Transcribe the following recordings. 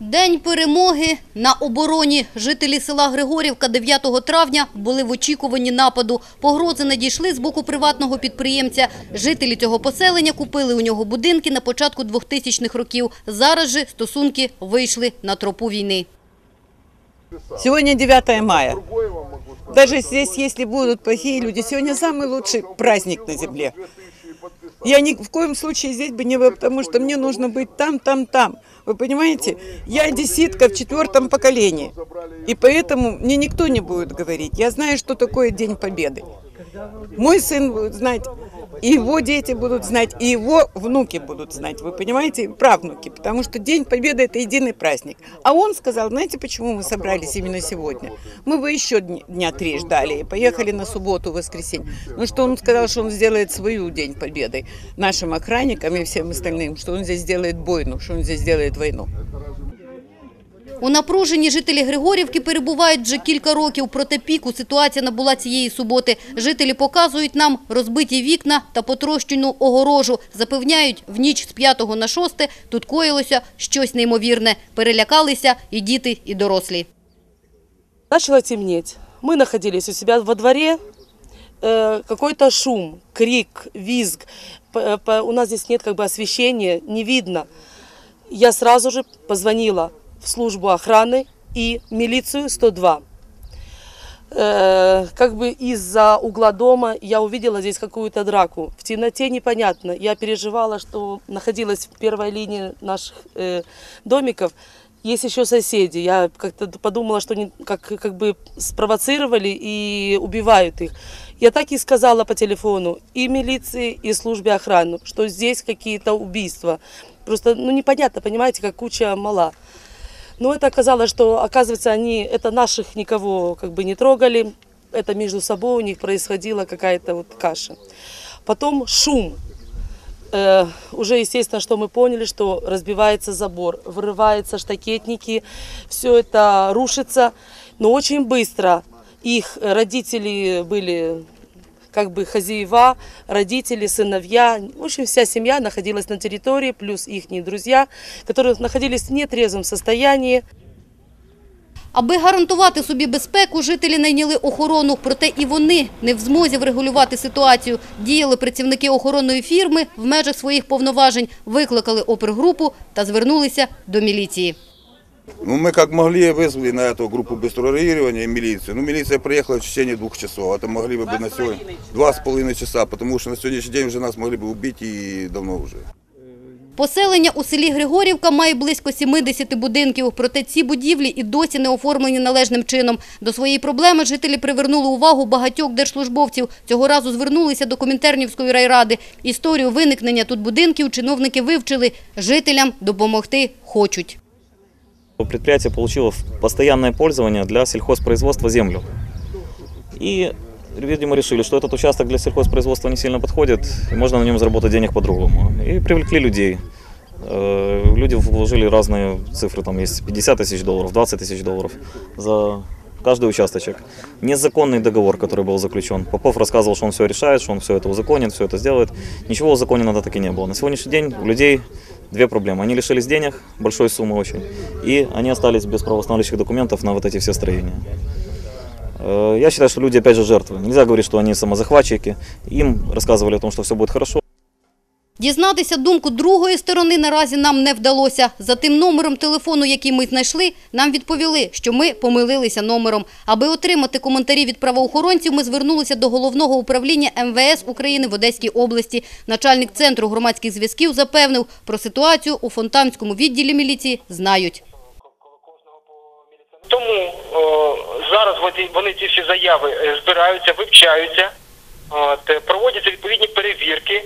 День перемоги на обороні. Жителі села Григорівка 9 травня були в очікуванні нападу. Погрози надійшли з боку приватного підприємця. Жителі цього поселення купили у нього будинки на початку 2000-х років. Зараз же стосунки вийшли на тропу війни. Сегодня 9 мая. Даже здесь, если будут плохие люди, сегодня самый лучший праздник на земле. Я ни в коем случае здесь бы не была, потому что мне нужно быть там, там, там. Вы понимаете? Я одесситка в четвертом поколении. И поэтому мне никто не будет говорить. Я знаю, что такое День Победы. Мой сын будет знать, его дети будут знать, и его внуки будут знать. Вы понимаете? Правнуки. Потому что День Победы – это единый праздник. А он сказал, знаете, почему мы собрались именно сегодня? Мы бы еще дня три ждали и поехали на субботу, воскресенье. Ну что он сказал, что он сделает свою День Победы нашим охранникам и всем остальным, что он здесь сделает бойну, что он здесь сделает войну. У напруженні жителі Григорівки перебувають вже кілька років. Проте піку ситуація набула цієї суботи. Жителі показують нам розбиті вікна та потрощену огорожу. Запевняють, в ніч з 5 на 6 тут коїлося щось неймовірне. Перелякалися і діти, і дорослі. Начало темнеть. Мы находились у себя во дворе. Э, Какой-то шум, крик, визг. П- п- У нас здесь нет как бы освещения, не видно. Я сразу же позвонила в службу охраны и милицию 102. Э, Как бы из-за угла дома я увидела здесь какую-то драку. В темноте непонятно. Я переживала, что находилась в первой линии наших э, домиков. Есть еще соседи. Я как-то подумала, что они как, как бы спровоцировали и убивают их. Я так и сказала по телефону и милиции, и службе охраны, что здесь какие-то убийства. Просто ну, непонятно, понимаете, как куча мала. Но это оказалось, что, оказывается, они, это наших никого как бы не трогали. Это между собой у них происходила какая-то вот каша. Потом шум. Э, уже, естественно, что мы поняли, что разбивается забор, вырываются штакетники, все это рушится. Но очень быстро их родители были как бы хозяева, родители, сыновья. В общем, вся семья находилась на территории, плюс их друзья, которые находились в нетрезвом состоянии. Аби гарантувати собі безпеку, жителі найняли охорону. Проте і вони не в змозі врегулювати ситуацію. Діяли працівники охоронної фірми в межах своїх повноважень, викликали опергрупу та звернулися до міліції. Ну, мы как могли вызвали на эту группу быстрого реагирования и милицию. Ну, милиция приехала в течение двух часов. Это могли бы быть на сегодня два с половиной часа, потому что на сегодняшний день уже нас могли бы убить и давно уже. Поселення у селі Григорівка має близько 70 будинків. Проте ці будівлі і досі не оформлені належним чином. До своєї проблеми жителі привернули увагу багатьох держслужбовців. Цього разу звернулися до Комінтернівської райради. Історію виникнення тут будинків чиновники вивчили. Жителям допомогти хочуть. Предприятие получило в постоянное пользование для сельхозпроизводства землю. И, видимо, решили, что этот участок для сельхозпроизводства не сильно подходит, и можно на нем заработать денег по-другому. И привлекли людей. Э, Люди вложили разные цифры, там есть 50 тысяч долларов, 20 тысяч долларов за каждый участочек. Незаконный договор, который был заключен. Попов рассказывал, что он все решает, что он все это узаконит, все это сделает. Ничего узаконено так и не было. На сегодняшний день у людей две проблемы. Они лишились денег, большой суммы очень, и они остались без правоустанавливающих документов на вот эти все строения. Э, Я считаю, что люди опять же жертвы. Нельзя говорить, что они самозахватчики. Им рассказывали о том, что все будет хорошо. Дізнатися думку другої сторони наразі нам не вдалося. За тим номером телефону, який ми знайшли, нам відповіли, що ми помилилися номером. Аби отримати коментарі від правоохоронців, ми звернулися до головного управління МВС України в Одеській області. Начальник центру громадських зв'язків запевнив, про ситуацію у Фонтанському відділі міліції знають. Тому о, зараз вони, ці всі заяви е, збираються, вивчаються, от, проводяться відповідні перевірки,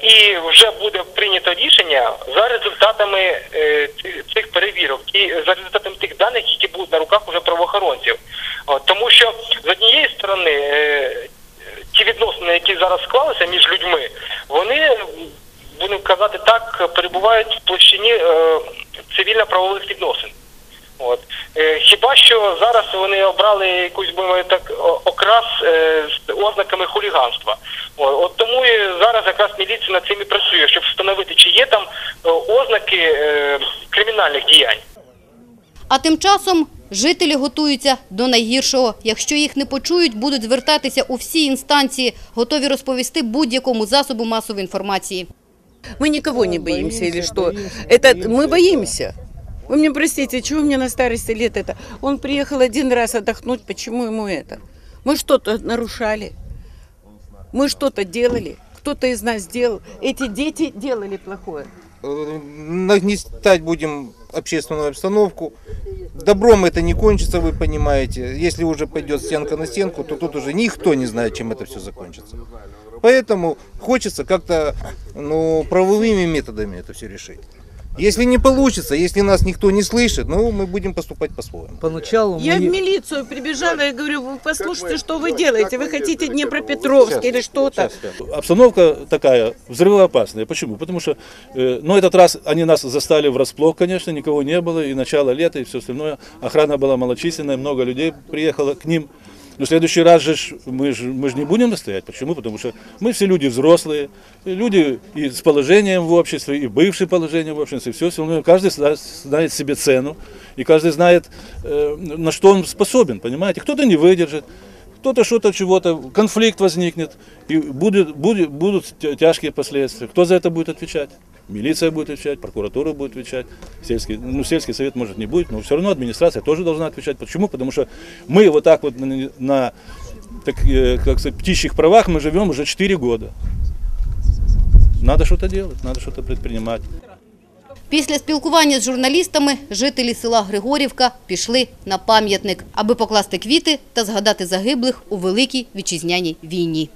і вже буде прийнято рішення за результатами е, цих перевірок і за результатами тих даних, які будуть на руках уже правоохоронців. Тому що з однієї сторони е, ті відносини, які зараз склалися між людьми, вони будемо казати так, перебувають в площині е, цивільно-правових відносин. От е, хіба що зараз вони обрали якусь будемо так о- окрас е, з ознаками хуліганства. От, от тому і зараз якраз міліція над цим і працює, щоб встановити, чи є там е, ознаки е, кримінальних діянь. А тим часом жителі готуються до найгіршого. Якщо їх не почують, будуть звертатися у всі інстанції, готові розповісти будь-якому засобу масової інформації. Мы никого не боимся или что? Это мы боимся. Вы мне простите, чего мне на старости лет это? Он приехал один раз отдохнуть, почему ему это? Мы что-то нарушали. Мы что-то делали. Кто-то из нас делал. Эти дети делали плохое. Э, нагнетать будем общественную обстановку. Добром это не кончится, вы понимаете. Если уже пойдет стенка на стенку, то тут уже никто не знает, чем это все закончится. Поэтому хочется как-то ну, правовыми методами это все решить. Если не получится, если нас никто не слышит, ну, мы будем поступать по-своему. Поначалу Я в мы... милицию прибежала и говорю, вы послушайте, что вы делаете. Вы хотите Днепропетровск или что-то? Обстановка такая взрывоопасная. Почему? Потому что, э, ну, этот раз они нас застали врасплох, конечно, никого не было, и начало лета, и все остальное. Охрана была малочисленная, много людей приехало к ним. Но в следующий раз же мы же мы ж не будем настоять. Почему? Потому что мы все люди взрослые, люди и с положением в обществе, и бывшее положение в обществе, все остальное. Каждый зна- знает себе цену, и каждый знает, э, на что он способен, понимаете? Кто-то не выдержит, кто-то что-то чего-то, конфликт возникнет, и будет, будет, будут тя- тяжкие последствия. Кто за это будет отвечать? Милиция будет отвечать, прокуратура будет отвечать, сельский, ну, сельский совет может не будет, но все равно администрация тоже должна отвечать. Почему? Потому что мы вот так вот на, на так, э, как сказать, птичьих правах мы живем уже 4 года. Надо что-то делать, надо что-то предпринимать. Після спілкування з журналістами жителі села Григорівка пішли на пам'ятник, аби покласти квіти та згадати загиблих у Великій Вітчизняній війні.